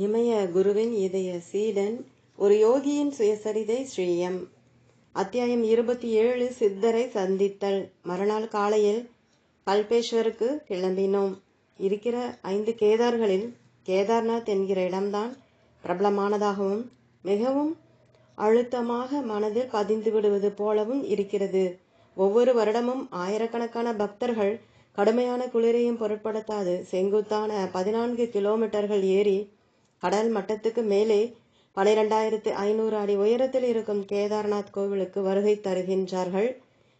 இமய குருவின் இதய சீடன் ஒரு யோகியின் சுயசரிதை ஸ்ரீயம். அத்தியாயம் இருபத்தி ஏழு சித்தரை சந்தித்தல். மறுநாள் காலையில் கல்பேஸ்வருக்கு கிளம்பினோம். இருக்கிற ஐந்து கேதார்களில் கேதார்நாத் என்கிற இடம்தான் பிரபலமானதாகவும் மிகவும் அழுத்தமாக மனதில் பதிந்து விடுவது போலவும் இருக்கிறது. ஒவ்வொரு வருடமும் ஆயிரக்கணக்கான பக்தர்கள் கடுமையான குளிரையும் பொருட்படுத்தாது. செங்குத்தான பதினான்கு கிலோமீட்டர்கள் ஏறி கடல் மட்டத்துக்கு மேலே பனிரெண்டாயிரத்து ஐநூறு அடி உயரத்தில் இருக்கும் கேதார்நாத் கோவிலுக்கு வருகை தருகின்றார்கள்.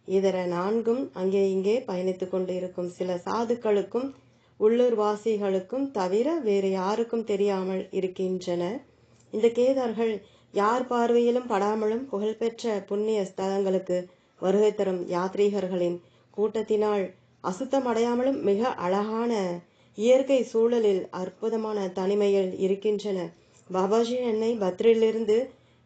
இதர நான்கும் அங்கே இங்கே பயணித்துக் கொண்டிருக்கும் சில சாதுக்களுக்கும் உள்ளூர் வாசிகளுக்கும் தவிர வேறு யாருக்கும் தெரியாமல் இருக்கின்றன. இந்த கேதார்கள் யார் பார்வையிலும் படாமலும் புகழ்பெற்ற புண்ணிய ஸ்தலங்களுக்கு வருகை தரும் யாத்ரீகர்களின் கூட்டத்தினால் அசுத்தமடையாமலும் மிக அழகான இயற்கை சூழலில் அற்புதமான தனிமையில் இருக்கின்றன. பாபாஜி என்னை பத்ரிலிருந்து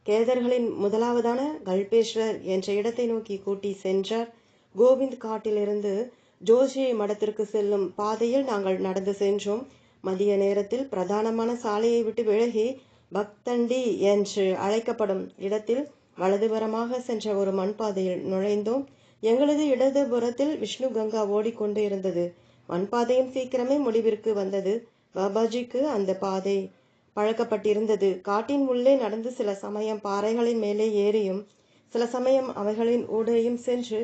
கேதர்களின் முதலாவதான கல்பேஸ்வர் என்ற இடத்தை நோக்கி கூட்டி சென்றார். கோவிந்த் காட்டிலிருந்து ஜோஷி மடத்திற்கு செல்லும் பாதையில் நாங்கள் நடந்து சென்றோம். மதிய நேரத்தில் பிரதானமான சாலையை விட்டு விலகி பக்தண்டி என்று அழைக்கப்படும் இடத்தில் வலதுபுறமாக சென்ற ஒரு மண்பாதையில் நுழைந்தோம். எங்களது இடதுபுறத்தில் விஷ்ணு கங்கா ஓடிக்கொண்டு இருந்தது. மண்பாதையும் சீக்கிரமே முடிவிற்கு வந்தது. பாபாஜிக்கு அந்த பாதை பழக்கப்பட்டிருந்தது. காட்டின் உள்ளே நடந்து சில சமயம் பாறைகளின் மேலே ஏறியும் சில சமயம் அவைகளின் ஊடையும் சென்று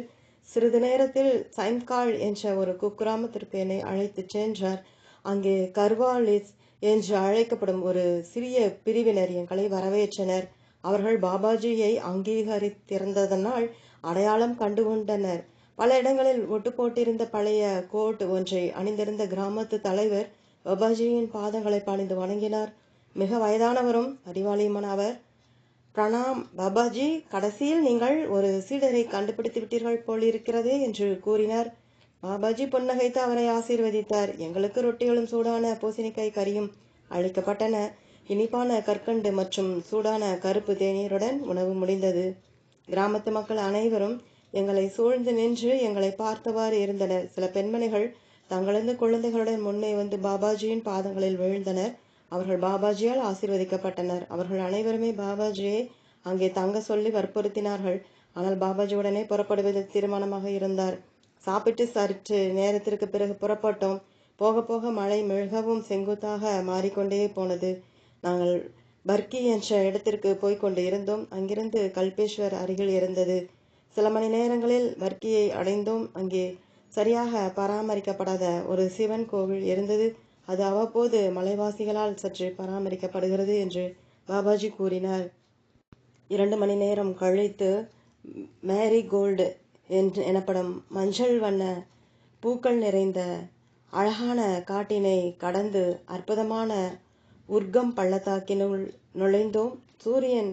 சிறிது நேரத்தில் சைம்கால் என்ற ஒரு குக்கிராமத்திற்கு என்னை அழைத்துச் சென்றார். அங்கே கர்வாலிஸ் என்று அழைக்கப்படும் ஒரு சிறிய பிரிவினர் எங்களை வரவேற்றனர். அவர்கள் பாபாஜியை அங்கீகரித்திருந்ததனால் அடையாளம் கண்டுகொண்டனர் பல இடங்களில் ஒட்டு போட்டிருந்த பழைய கோட் ஒன்றை அணிந்திருந்த கிராமத்து தலைவர் பாபாஜியின் பாதங்களை பணிந்து வணங்கினார். மிக வயதானவரும் அறிவாளியுமான அவர் பிரணாம் பாபாஜி கடைசியில் நீங்கள் ஒரு சீடரை கண்டுபிடித்து விட்டீர்கள் போலிருக்கிறதே என்று கூறினார். பாபாஜி புன்னகைத்து அவரை ஆசீர்வதித்தார். எங்களுக்கு ரொட்டிகளும் சூடான பூசணிக்காய் கறியும் அளிக்கப்பட்டன. இனிப்பான கற்கண்டு மற்றும் சூடான கருப்பு தேநீருடன் உணவு முடிந்தது. கிராமத்து மக்கள் அனைவரும் எங்களை சூழ்ந்து நின்று எங்களை பார்த்தவாறு இருந்தனர். சில பெண்மணிகள் தங்களது குழந்தைகளுடன் முன்னே வந்து பாபாஜியின் பாதங்களில் விழுந்தனர். அவர்கள் பாபாஜியால் ஆசீர்வதிக்கப்பட்டனர். அவர்கள் அனைவருமே பாபாஜியை அங்கே தங்க சொல்லி வற்புறுத்தினார்கள். ஆனால் பாபாஜி உடனே புறப்படுவது தீர்மானமாக இருந்தார். சாப்பிட்டு சற்று நேரத்திற்கு பிறகு புறப்பட்டோம். போக போக மழை மிகவும் செங்குத்தாக மாறிக்கொண்டே போனது. நாங்கள் பர்கி என்ற இடத்திற்கு போய்கொண்டு இருந்தோம். அங்கிருந்து கல்பேஸ்வர் அருகில் இருந்தது. சில மணி நேரங்களில் வர்க்கியை அடைந்தோம் அங்கே சரியாக பராமரிக்கப்படாத ஒரு சிவன் கோவில் இருந்தது. அது அவ்வப்போது மலைவாசிகளால் சற்று பராமரிக்கப்படுகிறது என்று பாபாஜி கூறினார். இரண்டு மணி நேரம் கழித்து மேரி கோல்டு என்று எனப்படும் மஞ்சள் வண்ண பூக்கள் நிறைந்த அழகான காட்டினை கடந்து அற்புதமான உர்க்கம் பள்ளத்தாக்கினுள் நுழைந்தோம். சூரியன்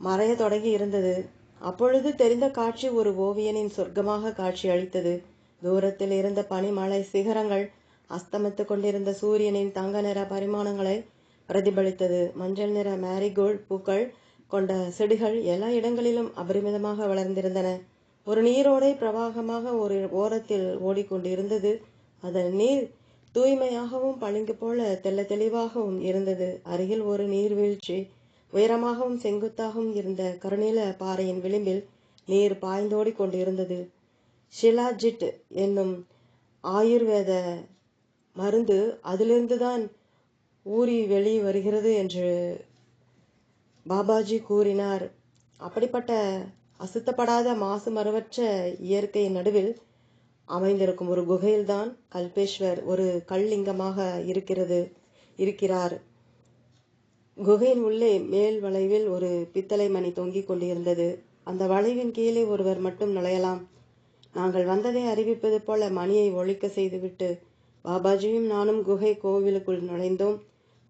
மறைய தொடங்கி இருந்தது. அப்பொழுது தெரிந்த காட்சி ஒரு ஓவியனின் சொர்க்கமாக காட்சி அளித்தது தூரத்தில் இருந்த பனிமலை சிகரங்கள் அஸ்தமித்து கொண்டிருந்த சூரியனின் தங்க நிற பரிமாணங்களை பிரதிபலித்தது. மஞ்சள் நிற மேரிகோல்ட் பூக்கள் கொண்ட செடிகள் எல்லா இடங்களிலும் அபரிமிதமாக வளர்ந்திருந்தன. ஒரு நீரோடை பிரவாகமாக ஒரு ஓரத்தில் ஓடிக்கொண்டிருந்தது. அதன் நீர் தூய்மையாகவும் பளிங்கு போல தெல்ல தெளிவாகவும் இருந்தது. அருகில் ஒரு நீர்வீழ்ச்சி உயரமாகவும் செங்குத்தாகவும் இருந்த கருநீல பாறையின் விளிம்பில் நீர் பாய்ந்தோடி கொண்டிருந்தது. ஷிலாஜிட் என்னும் ஆயுர்வேத மருந்து அதிலிருந்துதான் ஊறி வெளி வருகிறது என்று பாபாஜி கூறினார். அப்படிப்பட்ட அசுத்தப்படாத மாசு மறுவற்ற இயற்கையின் நடுவில் அமைந்திருக்கும் ஒரு குகையில்தான் கல்பேஸ்வர் ஒரு கல்லிங்கமாக இருக்கிறது இருக்கிறார். குகையின் உள்ளே மேல் வளைவில் ஒரு பித்தளை மணி தொங்கிக் கொண்டிருந்தது. அந்த வளைவின் கீழே ஒருவர் மட்டும் நுழையலாம். நாங்கள் வந்ததை அறிவிப்பது போல மணியை ஒழிக்க செய்துவிட்டு பாபாஜியும் நானும் குகை கோவிலுக்குள் நுழைந்தோம்.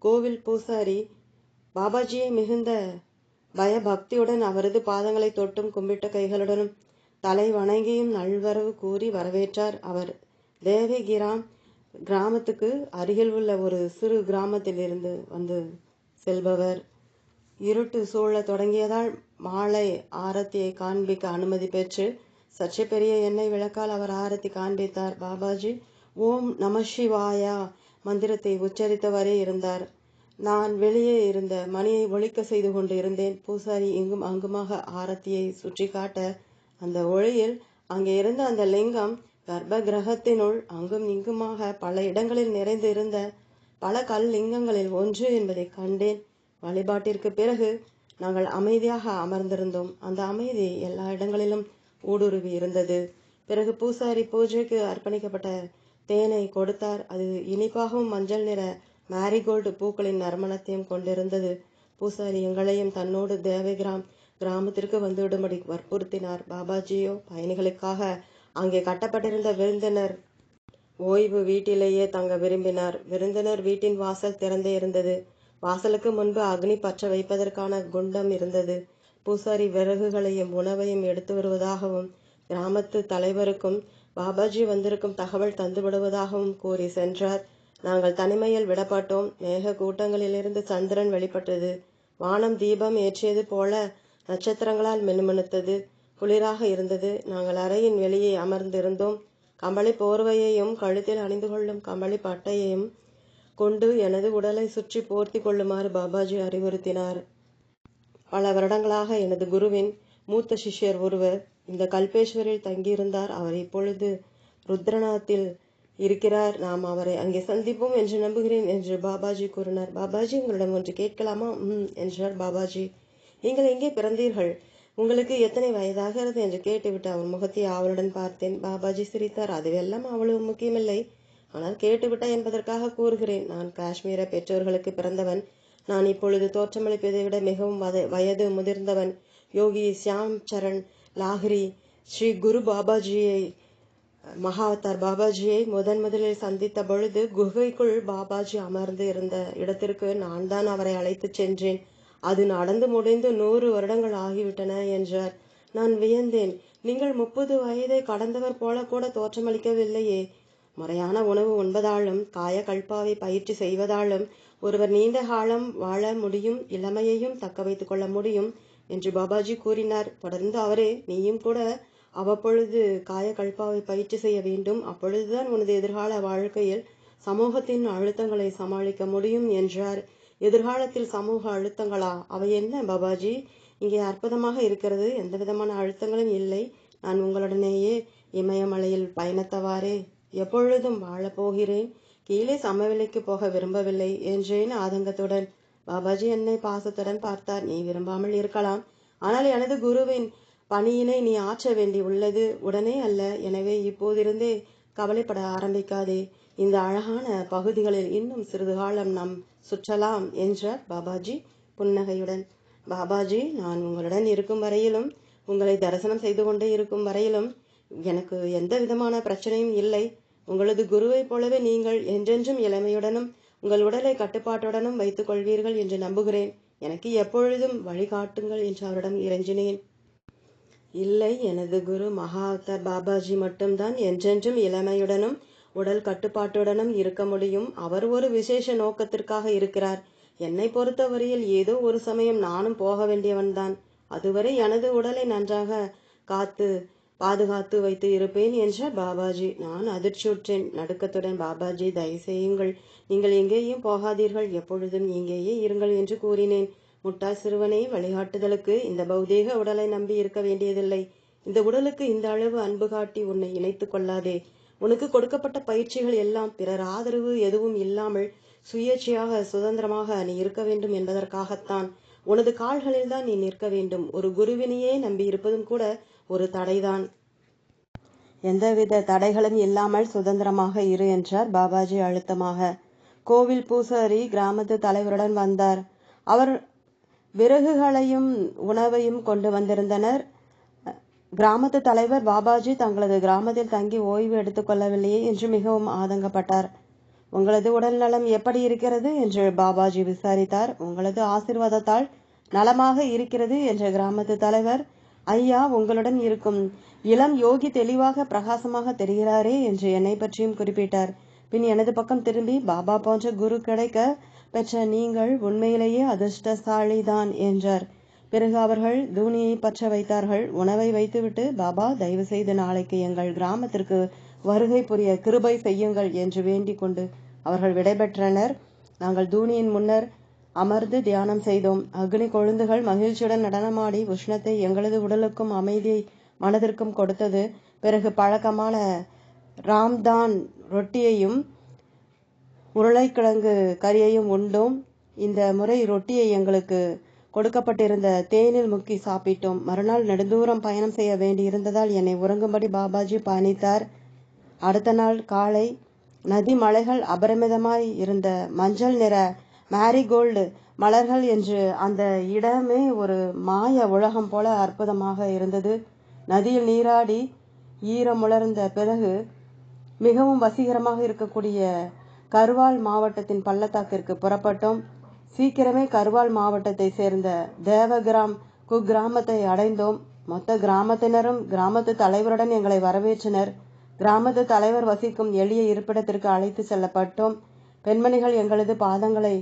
கோவில் பூசாரி பாபாஜியை மிகுந்த பயபக்தியுடன் அவரது பாதங்களை தொட்டும் கும்பிட்ட கைகளுடனும் தலை வணங்கியும் நல்வரவு கூறி வரவேற்றார் அவர். தேவகிராம் கிராமத்துக்கு அருகில் உள்ள ஒரு சிறு கிராமத்தில் இருந்து வந்து செல்பவர். இருட்டு சூழ தொடங்கியதால் மாலை ஆரத்தியை காண்பிக்க அனுமதி பெற்று சற்றே பெரிய எண்ணெய் விளக்கால் அவர் ஆரத்தி காண்பித்தார். பாபாஜி ஓம் நம சிவாயா மந்திரத்தை உச்சரித்தவரே இருந்தார். நான் வெளியே இருந்த மணியை ஒழிக்க செய்து கொண்டு இருந்தேன் பூசாரி இங்கும் அங்குமாக ஆரத்தியை சுற்றி காட்ட அந்த ஒளியில் அங்கே இருந்த அந்த லிங்கம் கர்ப்ப கிரகத்தினுள் அங்கும் இங்குமாக பல இடங்களில் நிறைந்து இருந்த பல கல் லிங்கங்களில் ஒன்று என்பதை கண்டேன். வழிபாட்டிற்கு பிறகு நாங்கள் அமைதியாக அமர்ந்திருந்தோம். அந்த அமைதி எல்லா இடங்களிலும் ஊடுருவி இருந்தது. பிறகு பூசாரி பூஜைக்கு அர்ப்பணிக்கப்பட்ட தேனை கொடுத்தார். அது இனிப்பாகவும் மஞ்சள் நிற மேரிகோல்டு பூக்களின் நறுமணத்தையும் கொண்டிருந்தது. பூசாரி எங்களையும் தன்னோடு தேவகிராம் கிராமத்திற்கு வந்துவிடும்படி வற்புறுத்தினார். பாபாஜியோ பயணிகளுக்காக அங்கே கட்டப்பட்டிருந்த விருந்தினர் ஓய்வு வீட்டிலேயே தங்க விரும்பினார். விருந்தினர் வீட்டின் வாசல் திறந்தே இருந்தது. வாசலுக்கு முன்பு அக்னி பற்ற வைப்பதற்கான குண்டம் இருந்தது. பூசாரி விறகுகளையும் உணவையும் எடுத்து வருவதாகவும் கிராமத்து தலைவருக்கும் பாபாஜி வந்திருக்கும் தகவல் தந்து விடுவதாகவும் கூறி சென்றார். நாங்கள் தனிமையில் விடப்பட்டோம். மேக கூட்டங்களிலிருந்து சந்திரன் வெளிப்பட்டது. வானம் தீபம் ஏற்றியது போல நட்சத்திரங்களால் மினுமினுத்தது குளிராக இருந்தது. நாங்கள் அறையின் வெளியே அமர்ந்திருந்தோம். கம்பளி போர்வையையும் கழுத்தில் அணிந்து கொள்ளும் கம்பளி பட்டையையும் கொண்டு எனது உடலை சுற்றி போர்த்தி கொள்ளுமாறு பாபாஜி அறிவுறுத்தினார். பல வருடங்களாக எனது குருவின் மூத்த சிஷ்யர் ஒருவர் இந்த கல்பேஸ்வரில் தங்கியிருந்தார். அவர் இப்பொழுது ருத்ரநாத்தில் இருக்கிறார். நாம் அவரை அங்கே சந்திப்போம் என்று நம்புகிறேன் என்று பாபாஜி கூறினார். பாபாஜி உங்களிடம் ஒன்று கேட்கலாமா? ம் என்றார் பாபாஜி. நீங்கள் எங்கே பிறந்தீர்கள்? உங்களுக்கு எத்தனை வயதாகிறது என்று கேட்டுவிட்டு அவர் முகத்தை ஆவலுடன் பார்த்தேன். பாபாஜி சிரித்தார். அதுவெல்லாம் அவ்வளவு முக்கியமில்லை. ஆனால் கேட்டுவிட்டா என்பதற்காக கூறுகிறேன். நான் காஷ்மீர பெற்றோர்களுக்கு பிறந்தவன். நான் இப்பொழுது தோற்றமளிப்பதை விட மிகவும் வயது முதிர்ந்தவன். யோகி சியாம் சரண் லாஹ்ரி ஸ்ரீ குரு பாபாஜியை மகாவதார் பாபாஜியை முதன் முதலில் சந்தித்த பொழுது குகைக்குள் பாபாஜி அமர்ந்து இருந்த இடத்திற்கு நான் தான் அவரை அழைத்துச் சென்றேன். அது நடந்து முடிந்து நூறு வருடங்கள் ஆகிவிட்டன என்றார். நான் வியந்தேன். நீங்கள் முப்பது வயதை கடந்தவர் போல கூட தோற்றமளிக்கவில்லையே. முறையான உணவு உண்பதாலும் காய கல்பாவை பயிற்சி செய்வதாலும் ஒருவர் நீண்ட காலம் வாழ முடியும் இளமையையும் தக்க வைத்துக் கொள்ள முடியும் என்று பாபாஜி கூறினார். தொடர்ந்து அவரே நீயும் கூட அவ்வப்பொழுது காய கல்பாவை பயிற்சி செய்ய வேண்டும். அப்பொழுதுதான் உனது எதிர்கால வாழ்க்கையில் சமூகத்தின் அழுத்தங்களை சமாளிக்க முடியும் என்றார். எதிர்காலத்தில் சமூக அழுத்தங்களா? அவை என்ன பாபாஜி? இங்கே அற்புதமாக இருக்கிறது. எந்த விதமான அழுத்தங்களும் இல்லை. நான் உங்களுடனேயே இமயமலையில் பயணத்தவாறே. எப்பொழுதும் வாழப்போகிறேன். கீழே சமவெளிக்கு போக விரும்பவில்லை என்றேன் ஆதங்கத்துடன். பாபாஜி என்னை பாசத்துடன் பார்த்தார். நீ விரும்பாமல் இருக்கலாம். ஆனால் எனது குருவின் பணியினை நீ ஆற்ற வேண்டி உள்ளது. உடனே அல்ல. எனவே இப்போதிருந்தே கவலைப்பட ஆரம்பிக்காதே. இந்த அழகான பகுதிகளில் இன்னும் சிறிது காலம் நாம் சுற்றலாம் என்றார் பாபாஜி புன்னகையுடன். பாபாஜி நான் உங்களுடன் இருக்கும் வரையிலும் உங்களை தரிசனம் செய்து கொண்டே இருக்கும் வரையிலும் எனக்கு எந்த விதமான பிரச்சனையும் இல்லை. உங்களது குருவைப் போலவே நீங்கள் என்றென்றும் இளமையுடனும் உங்கள் உடலை கட்டுப்பாட்டுடனும் வைத்துக் கொள்வீர்கள் என்று நம்புகிறேன். எனக்கு எப்பொழுதும் வழிகாட்டுங்கள் என்று அவரிடம் இறைஞ்சினேன். இல்லை எனது குரு மகாவதார் பாபாஜி மட்டும்தான் என்றென்றும் இளமையுடனும் உடல் கட்டுப்பாட்டுடனும் இருக்க முடியும். அவர் ஒரு விசேஷ நோக்கத்திற்காக இருக்கிறார். என்னை பொறுத்தவரையில் ஏதோ ஒரு சமயம் நானும் போக வேண்டியவன்தான். அதுவரை எனது உடலை நன்றாக காத்து பாதுகாத்து வைத்து இருப்பேன் என்றார் பாபாஜி. நான் அதிர்ச்சியுற்றேன். நடுக்கத்துடன் பாபாஜி தயவு செய்யுங்கள். நீங்கள் எங்கேயும் போகாதீர்கள். எப்பொழுதும் இங்கேயே இருங்கள் என்று கூறினேன். முட்டாள் சிறுவனை வழிகாட்டுதலுக்கு இந்த பௌதீக உடலை நம்பி இருக்க வேண்டியதில்லை. இந்த உடலுக்கு இந்த அளவு அன்பு காட்டி உன்னை இணைத்துக் கொள்ளாதே. உனக்கு கொடுக்கப்பட்ட பயிற்சிகள் எல்லாம் பிறர் ஆதரவு எதுவும் இல்லாமல் சுயேட்சையாக சுதந்திரமாக நீ இருக்க வேண்டும் என்பதற்காகத்தான் உனது கால்களில் தான் நீ நிற்க வேண்டும். ஒரு குருவினையே நம்பி இருப்பதும் கூட ஒரு தடைதான். எந்தவித தடைகளும் இல்லாமல் சுதந்திரமாக இரு என்றார் பாபாஜி அழுத்தமாக. கோவில் பூசாரி கிராமத்து தலைவருடன் வந்தார். அவர் விறகுகளையும் உணவையும் கொண்டு வந்திருந்தனர். கிராமத்து தலைவர் பாபாஜி தங்களது கிராமத்தில் தங்கி ஓய்வு எடுத்துக்கொள்ளவில்லையே என்று மிகவும் ஆதங்கப்பட்டார். உங்களது உடல் நலம் எப்படி இருக்கிறது? என்று பாபாஜி விசாரித்தார். உங்களது ஆசிர்வாதத்தால் நலமாக இருக்கிறது என்ற கிராமத்து தலைவர். ஐயா உங்களுடன் இருக்கும் இளம் யோகி தெளிவாக பிரகாசமாக தெரிகிறாரே என்று என்னை பற்றியும் குறிப்பிட்டார். பின் எனது பக்கம் திரும்பி பாபா போன்ற குரு கிடைக்க பெற்ற நீங்கள் உண்மையிலேயே அதிர்ஷ்டசாலிதான் என்றார். பிறகு அவர்கள் தூணியை பற்ற வைத்தார்கள். உணவை வைத்துவிட்டு பாபா தயவு செய்து நாளைக்கு எங்கள் கிராமத்திற்கு வருகை புரிய கிருபை செய்யுங்கள் என்று வேண்டிக் கொண்டு அவர்கள் விடைபெற்றனர். நாங்கள் தூணியின் முன்னர் அமர்ந்து தியானம் செய்தோம். அக்னி கொழுந்துகள் மகிழ்ச்சியுடன் நடனமாடி உஷ்ணத்தை எங்களது உடலுக்கும் அமைதியை மனதிற்கும் கொடுத்தது. பிறகு பழக்கமான ராம்தான் ரொட்டியையும் உருளைக்கிழங்கு கறியையும் உண்டோம். இந்த முறை ரொட்டியை எங்களுக்கு கொடுக்கப்பட்டிருந்த தேனில் முக்கி சாப்பிட்டோம். மறுநாள் நெடுந்தூரம் பயணம் செய்ய வேண்டியிருந்ததால் என்னை உறங்கும்படி பாபாஜி பயணித்தார். அடுத்த நாள் காலை நதி மலைகள் அபரிமிதமாய் இருந்த மஞ்சள் நிற மேரிகோல்டு மலர்கள் என்று அந்த இடமே ஒரு மாய உலகம் போல அற்புதமாக இருந்தது. நதியில் நீராடி ஈரமுலர்ந்த பிறகு மிகவும் வசீகரமாக இருக்கக்கூடிய கர்வால் மாவட்டத்தின் பள்ளத்தாக்கிற்கு புறப்பட்டோம். சீக்கிரமே கர்வால் மாவட்டத்தை சேர்ந்த தேவகிராம் குக்கிராமத்தை அடைந்தோம். மொத்த கிராமத்தினரும் கிராமத்து தலைவருடன் எங்களை வரவேற்றனர். கிராமத்து தலைவர் வசிக்கும் எளிய இருப்பிடத்திற்கு அழைத்து செல்லப்பட்டோம். பெண்மணிகள் எங்களது பாதங்களை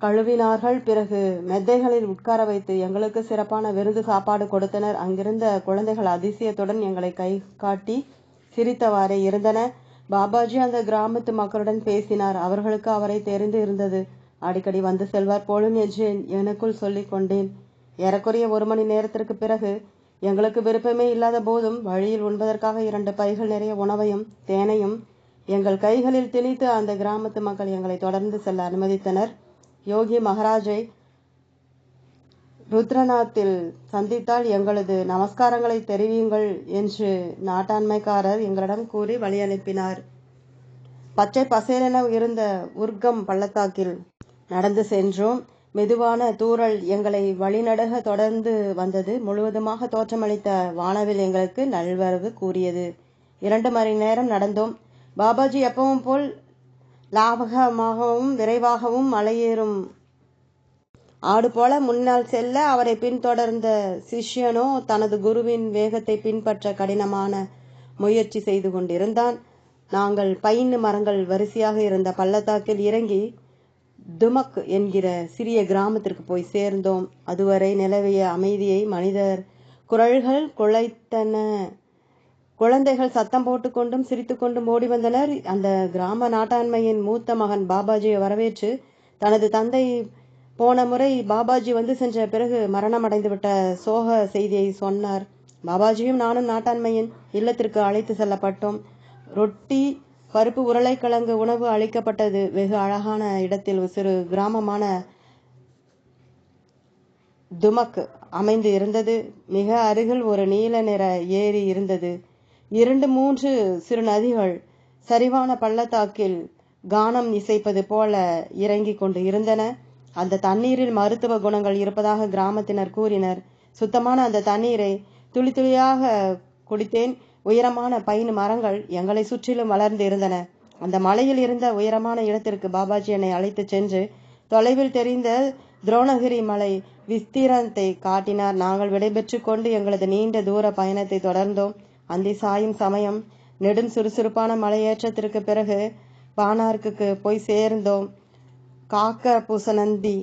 கழுவினார்கள். பிறகு மெத்தைகளில் உட்கார வைத்து எங்களுக்கு சிறப்பான விருந்து சாப்பாடு கொடுத்தனர். அங்கிருந்த குழந்தைகள் அதிசயத்துடன் எங்களை கை காட்டி சிரித்தவாறே இருந்தன. பாபாஜி அந்த கிராமத்து மக்களுடன் பேசினார். அவர்களுக்கு அவரை தெரிந்து இருந்தது. அடிக்கடி வந்து செல்வார். போலும் என்று எனக்குள் சொல்லிக் கொண்டேன். ஏறக்குறைய ஒரு மணி நேரத்திற்கு பிறகு எங்களுக்கு விருப்பமே இல்லாத போதும் வழியில் உண்பதற்காக இரண்டு பைகள் நிறைய உணவையும் தேனையும் எங்கள் கைகளில் திணித்து அந்த கிராமத்து மக்கள் எங்களை தொடர்ந்து செல்ல அனுமதித்தனர். யோகி மகாராஜை ருத்ரநாத்தில் சந்தித்தால் எங்களது நமஸ்காரங்களை தெரிவியுங்கள் என்று நாட்டாண்மைக்காரர் எங்களிடம் கூறி வழி அனுப்பினார் பச்சை பசேலென இருந்த உர்க்கம் பள்ளத்தாக்கில் நடந்து சென்றோம். மெதுவான தூறல் எங்களை வழிநடுக தொடர்ந்து வந்தது. முழுவதுமாக தோற்றமளித்த வானவில் எங்களுக்கு நல்வரவு கூறியது. இரண்டு மணி நேரம் நடந்தோம். பாபாஜி எப்பவும் போல் லாபகமாகவும் விரைவாகவும் மலையேறும். ஆடு போல முன்னால் செல்ல அவரை பின்தொடர்ந்த சிஷ்யனோ தனது குருவின் வேகத்தை பின்பற்ற கடினமான முயற்சி செய்து கொண்டிருந்தான். நாங்கள் பைன்னு மரங்கள் வரிசையாக இருந்த பள்ளத்தாக்கில் இறங்கி துமக் என்கிற சிறிய கிராமத்திற்கு போய் சேர்ந்தோம். அதுவரை நிலவிய அமைதியை மனிதர் குரல்கள் குலைத்தன குழந்தைகள் சத்தம் போட்டுக்கொண்டும் சிரித்துக்கொண்டும் ஓடி வந்தனர். அந்த கிராம நாட்டாண்மையின் மூத்த மகன் பாபாஜியை வரவேற்று தனது தந்தை போன முறை பாபாஜி வந்து சென்ற பிறகு மரணம் அடைந்துவிட்ட சோக செய்தியை சொன்னார். பாபாஜியும் நானும் நாட்டாண்மையின் இல்லத்திற்கு அழைத்து செல்லப்பட்டோம். ரொட்டி பருப்பு உருளைக்கிழங்கு உணவு அளிக்கப்பட்டது. வெகு அழகான இடத்தில் சிறு கிராமமான துமக் அமைந்து இருந்தது. மிக அருகில் ஒரு நீல நிற ஏரி இருந்தது. இரண்டு மூன்று சிறு நதிகள் சரிவான பள்ளத்தாக்கில் கானம் இசைப்பது போல இறங்கிக் கொண்டு இருந்தன. அந்த தண்ணீரில் மருத்துவ குணங்கள் இருப்பதாக கிராமத்தினர் கூறினர். சுத்தமான அந்த தண்ணீரை துளி துளியாக குடித்தேன். உயரமான பைன் மரங்கள் எங்களை சுற்றிலும் வளர்ந்து இருந்தன. அந்த மலையில் இருந்த உயரமான இடத்திற்கு பாபாஜி என்னை அழைத்துச் சென்று தொலைவில் தெரிந்த துரோணகிரி மலை விஸ்தீரத்தை காட்டினார். நாங்கள் விடைபெற்று கொண்டு எங்களது நீண்ட தூர பயணத்தை தொடர்ந்தோம். அந்தி சாயும் சமயம் நெடும் சுறுசுறுப்பான மலையேற்றத்திற்கு பிறகு பானார்க்கு போய் சேர்ந்தோம். காக்க பூசநந்தி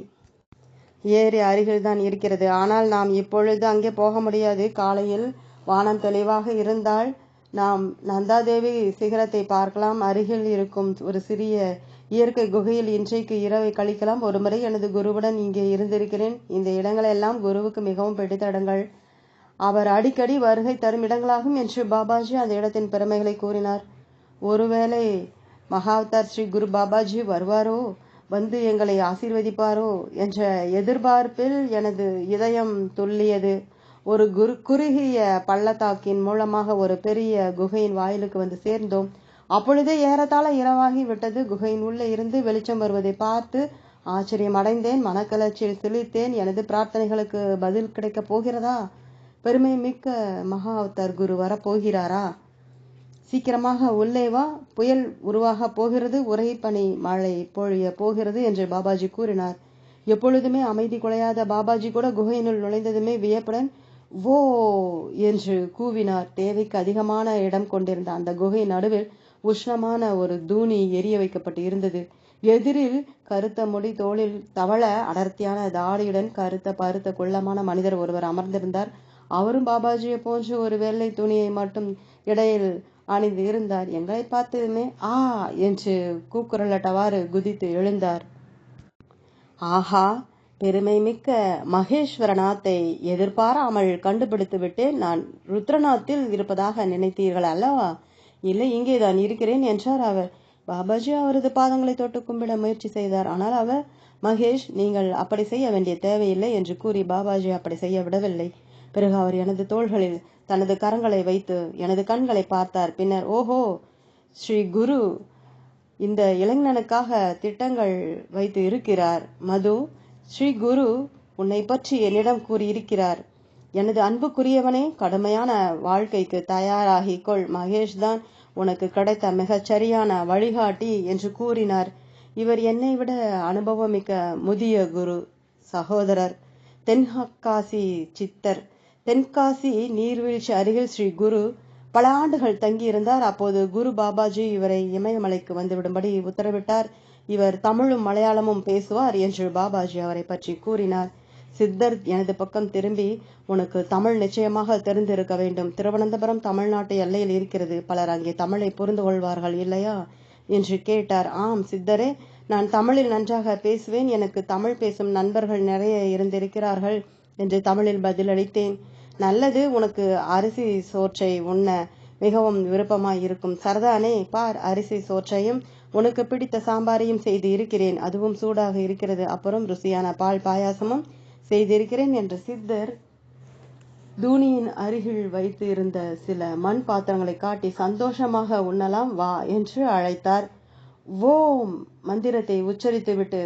ஏரி அருகில்தான் இருக்கிறது. ஆனால் நாம் இப்பொழுது அங்கே போக முடியாது. காலையில் வானம் தெளிவாக இருந்தால் நாம் நந்தாதேவி சிகரத்தை பார்க்கலாம். அருகில் இருக்கும் ஒரு சிறிய இயற்கை குகையில் இன்றைக்கு இரவை கழிக்கலாம். ஒருமுறை எனது குருவுடன் இங்கே இருந்திருக்கிறேன். இந்த இடங்களெல்லாம் குருவுக்கு மிகவும் பிடித்த இடங்கள். அவர் அடிக்கடி வருகை தரும் இடங்களாகும் என்று பாபாஜி அந்த இடத்தின் பெருமைகளை கூறினார். ஒருவேளை மகாவதார் ஸ்ரீ குரு பாபாஜி வருவாரோ? வந்து எங்களை ஆசீர்வதிப்பாரோ? என்ற எதிர்பார்ப்பில் எனது இதயம் துள்ளியது. ஒரு குரு குறுகிய பள்ளத்தாக்கின் மூலமாக ஒரு பெரிய குகையின் வாயிலுக்கு வந்து சேர்ந்தோம். அப்பொழுதே ஏறத்தாழ இரவாகி விட்டது. குகையின் உள்ளே இருந்து வெளிச்சம் வருவதை பார்த்து ஆச்சரியம் அடைந்தேன். மனக்கலர்ச்சியில் சிலித்தேன் எனது பிரார்த்தனைகளுக்கு பதில் கிடைக்கப் போகிறதா? பெருமை மிக்க மகா அவதார் குரு வரப்போகிறாரா? சீக்கிரமாக உள்ளே வா. புயல் உருவாக போகிறது. உரைப்பனி மழை பொழிய போகிறது என்று பாபாஜி கூறினார். எப்பொழுதுமே அமைதி குலையாத பாபாஜி கூட குகையினுள் நுழைந்ததுமே வியப்புடன் ஓ என்று கூவினார். தேவைக்கு அதிகமான இடம் கொண்டிருந்த அந்த குகை நடுவில் உஷ்ணமான ஒரு தூணி எரிய வைக்கப்பட்டு இருந்தது. எதிரில் கருத்த முடி தோளில் தவள அடர்த்தியான தாடியுடன் கருத்த பருத்த குள்ளமான மனிதர் ஒருவர் அமர்ந்திருந்தார். அவரும் பாபாஜியை போன்று ஒரு வெள்ளை துணியை மட்டும் இடையில் அணிந்து இருந்தார். எங்களை பார்த்ததுமே ஆ என்று கூக்குரலட்டவாறு குதித்து எழுந்தார். ஆஹா! பெருமை மிக்க மகேஸ்வரநாத்தை எதிர்பாராமல் கண்டுபிடித்துவிட்டு நான் ருத்ரநாத்தில் இருப்பதாக நினைத்தீர்கள் அல்லவா? இல்லை இங்கே தான் இருக்கிறேன் என்றார் அவர். பாபாஜி அவரது பாதங்களை தொட்டு கும்பிட முயற்சி செய்தார். ஆனால் அவர் மகேஷ் நீங்கள் அப்படி செய்ய வேண்டிய தேவையில்லை என்று கூறி பாபாஜி அப்படி செய்ய விடவில்லை. பிறகு அவர் எனது தோள்களில் தனது கரங்களை வைத்து எனது கண்களை பார்த்தார். பின்னர் ஓஹோ ஸ்ரீ குரு இந்த இளைஞனுக்காக திட்டங்கள் வைத்து இருக்கிறார். மது ஸ்ரீ குரு உன்னை பற்றி என்னிடம் கூறியிருக்கிறார். எனது அன்புக்குரியவனே கடுமையான வாழ்க்கைக்கு தயாராகிக்கொள் மகேஷ் தான் உனக்கு கிடைத்த மிகச் சரியான வழிகாட்டி என்று கூறினார். இவர் என்னை விட அனுபவமிக்க முதிய குரு சகோதரர் தென்காசி சித்தர். தென்காசி நீர்வீழ்ச்சி அருகில் ஸ்ரீ குரு பல ஆண்டுகள் தங்கியிருந்தார். அப்போது குரு பாபாஜி இவரை இமயமலைக்கு வந்துவிடும்படி உத்தரவிட்டார். இவர் தமிழும் மலையாளமும் பேசுவார் என்று பாபாஜி அவரை பற்றி கூறினார். சித்தர் எனது பக்கம் திரும்பி உனக்கு தமிழ் நிச்சயமாக தெரிந்திருக்க வேண்டும். திருவனந்தபுரம் தமிழ்நாட்டு எல்லையில் இருக்கிறது. பலர் அங்கே தமிழை புரிந்து கொள்வார்கள் இல்லையா என்று கேட்டார். ஆம் சித்தரே நான் தமிழில் நன்றாக பேசுவேன். எனக்கு தமிழ் பேசும் நண்பர்கள் நிறைய இருந்திருக்கிறார்கள் என்று தமிழில் பதிலளித்தேன். நல்லது உனக்கு அரிசி சோற்றை உண்ண மிகவும் விருப்பமாய் இருக்கும் சரதானே பார் அரிசி சோற்றையும் உனக்கு பிடித்த சாம்பாரையும் செய்து இருக்கிறேன் அதுவும் சூடாக இருக்கிறது. அப்புறம் ருசியான பால் பாயாசமும் செய்திருக்கிறேன் என்ற சித்தர் தூணியின் அருகில் வைத்து இருந்த சில மண் பாத்திரங்களை காட்டி சந்தோஷமாக உண்ணலாம் வா என்று அழைத்தார். ஓம்! மந்திரத்தை உச்சரித்துவிட்டு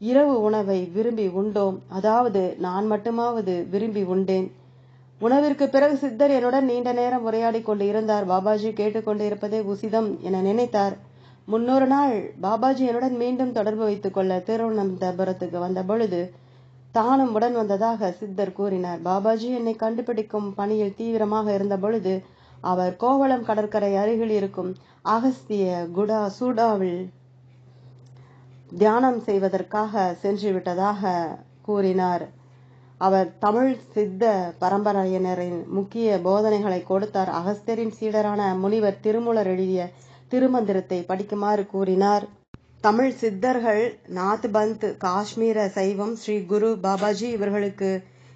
இரவு உணவை விரும்பி உண்டோம். அதாவது நான் மட்டுமாவது விரும்பி உண்டேன். உணவிற்கு பிறகு சித்தர் என்னுடன் நீண்ட நேரம் உரையாடி கொண்டு இருந்தார். பாபாஜி கேட்டுக்கொண்டு இருப்பதே உசிதம் என நினைத்தார். முன்னொரு நாள் பாபாஜி என்னுடன் மீண்டும் தொடர்பு வைத்துக் கொள்ள திருவனந்தபுரத்துக்கு வந்த பொழுது தானும் உடன் வந்ததாக சித்தர் கூறினார். பாபாஜி என்னை கண்டுபிடிக்கும் பணியில் தீவிரமாக இருந்த பொழுது அவர் கோவளம் கடற்கரை அருகில் இருக்கும் அகஸ்திய குடா சூடாவில் தியானம் செய்வதற்காக சென்று விட்டதாக கூறினார். அவர் தமிழ் சித்த பரம்பரையினரின் முக்கிய போதனைகளை கொடுத்தார். அகஸ்தியரின் சீடரான முனிவர் திருமூலர் எழுதிய திருமந்திரத்தை படிக்குமாறு கூறினார். தமிழ் சித்தர்கள் நாத் பந்த் காஷ்மீர சைவம் ஸ்ரீ குரு பாபாஜி இவர்களுக்கு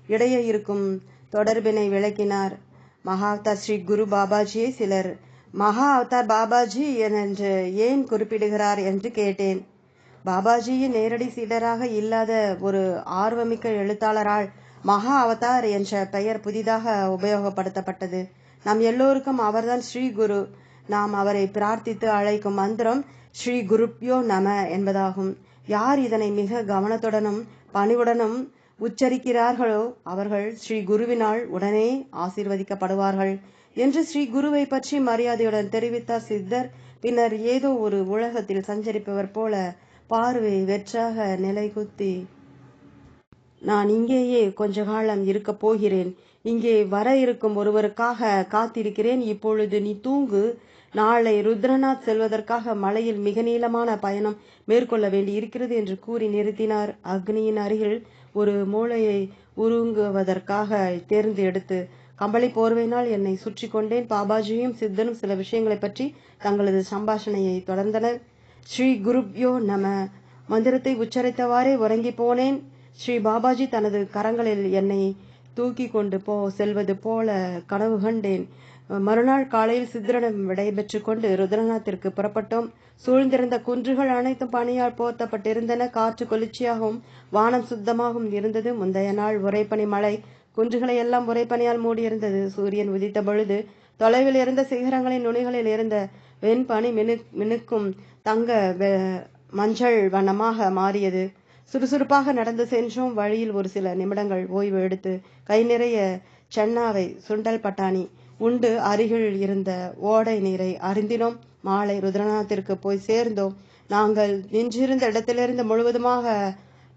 இடையே இருக்கும் தொடர்பினை விளக்கினார். மகா அவதார் ஸ்ரீ குரு பாபாஜியை சிலர் மகா அவதார் பாபாஜி என்று ஏன் குறிப்பிடுகிறார்? என்று கேட்டேன். பாபாஜியின் நேரடி சீடராக இல்லாத ஒரு ஆர்வமிக்க எழுத்தாளரால் மகா அவதார் என்ற பெயர் புதிதாக உபயோகப்படுத்தப்பட்டது. நம் எல்லோருக்கும் அவர்தான் ஸ்ரீ குரு. நாம் அவரை பிரார்த்தித்து அழைக்கும் மந்திரம் ஸ்ரீ குருப்யோ நம என்பதாகும். யார் இதனை மிக கவனத்துடனும் பணிவுடனும் உச்சரிக்கிறார்களோ அவர்கள் ஸ்ரீ குருவினால் உடனே ஆசீர்வதிக்கப்படுவார்கள் என்று ஸ்ரீ குருவை பற்றி மரியாதையுடன் தெரிவித்தார் சித்தர் பின்னர் ஏதோ ஒரு உலகத்தில் சஞ்சரிப்பவர் போல பார்வை வெற்றாக நிலை குத்தி நான் இங்கேயே கொஞ்ச காலம் இருக்கப் போகிறேன். இங்கே வர இருக்கும் ஒருவருக்காக காத்திருக்கிறேன். இப்பொழுது நீ தூங்கு. நாளை ருத்ரநாத் செல்வதற்காக மலையில் மிக நீளமான பயணம் மேற்கொள்ள வேண்டி இருக்கிறது என்று கூறி நிறுத்தினார். அக்னியின் அருகில் ஒரு மூளையை உருங்குவதற்காக தேர்ந்து எடுத்து கம்பளி போர்வையினால் என்னை சுற்றி கொண்டேன். பாபாஜியும் சித்தனும் சில விஷயங்களை பற்றி தங்களது சம்பாஷணையை தொடர்ந்தனர். ஸ்ரீ குருப்யோ நம. மந்திரத்தை உச்சரித்தவாறே உறங்கி போனேன். ஸ்ரீ பாபாஜி தனது கரங்களில் என்னை தூக்கி கொண்டு போ செல்வது போல கனவு கண்டேன். மறுநாள் காலையில் சித்திரனம் விடைபெற்று கொண்டு ருத்ரநாத்திற்கு புறப்பட்டோம். சூழ்ந்திருந்த குன்றுகள் அனைத்தும் பனியால் போர்த்தப்பட்டிருந்தன. காற்று குளிர்ச்சியாகவும் வானம் சுத்தமாகவும் இருந்தது. முந்தைய நாள் உரைப்பனி மழை. குன்றுகளை எல்லாம் உரைப்பனியால் மூடியிருந்தது. சூரியன் உதித்த பொழுது தொலைவில் இருந்த சிகரங்களின் நுனிகளில் இருந்த வெண்பனி மினு மினுக்கும் தங்க மஞ்சள் வண்ணமாக மாறியது. சுறுசுறுப்பாக நடந்து சென்றோம். வழியில் ஒரு சில நிமிடங்கள் ஓய்வு எடுத்து கை நிறைய சென்னாவை சுண்டல் பட்டாணி உண்டு. அருகில் இருந்த ஓடை நீரை அருந்தினோம். மாலை ருத்ரநாத்திற்கு போய் சேர்ந்தோம். நாங்கள் நின்றிருந்த இடத்திலிருந்து முழுவதுமாக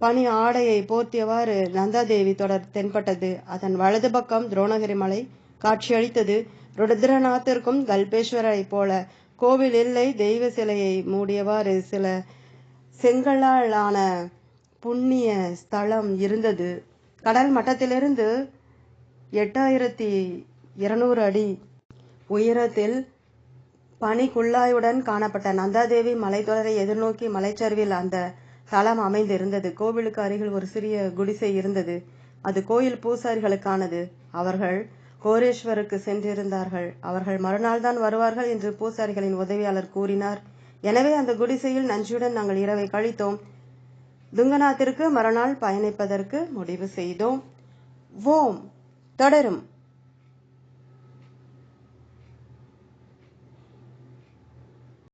பனி ஆடையை போர்த்தியவாறு நந்தாதேவி தொடர் தென்பட்டது. அதன் வலது பக்கம் துரோணகிரி மலை காட்சியளித்தது. ருத்ரநாத்திற்கும் கல்பேஸ்வரை போல கோவில் இல்லை தெய்வ சிலையை மூடியவாறு சில செங்கலாலான புண்ணிய ஸ்தலம் இருந்தது. கடல் மட்டத்திலிருந்து எட்டாயிரத்தி இருநூறு அடி உயரத்தில் பனிக்குள்ளாயுடன் காணப்பட்ட நந்தாதேவி மலைத்தொடரை எதிர்நோக்கி மலைச்சரிவில் அந்த தளம் அமைந்திருந்தது. கோவிலுக்கு அருகில் ஒரு சிறிய குடிசை இருந்தது. அது கோயில் பூசாரிகளுக்கானது. அவர்கள் கோரேஸ்வருக்கு சென்றிருந்தார்கள். அவர்கள் மறுநாள் தான் வருவார்கள் என்று பூசாரிகளின் உதவியாளர் கூறினார். எனவே அந்த குடிசையில் நஞ்சுடன் நாங்கள் இரவை கழித்தோம். துங்கநாத்திற்கு மறுநாள் பயணிப்பதற்கு முடிவு செய்தோம். ஓம். தொடரும்.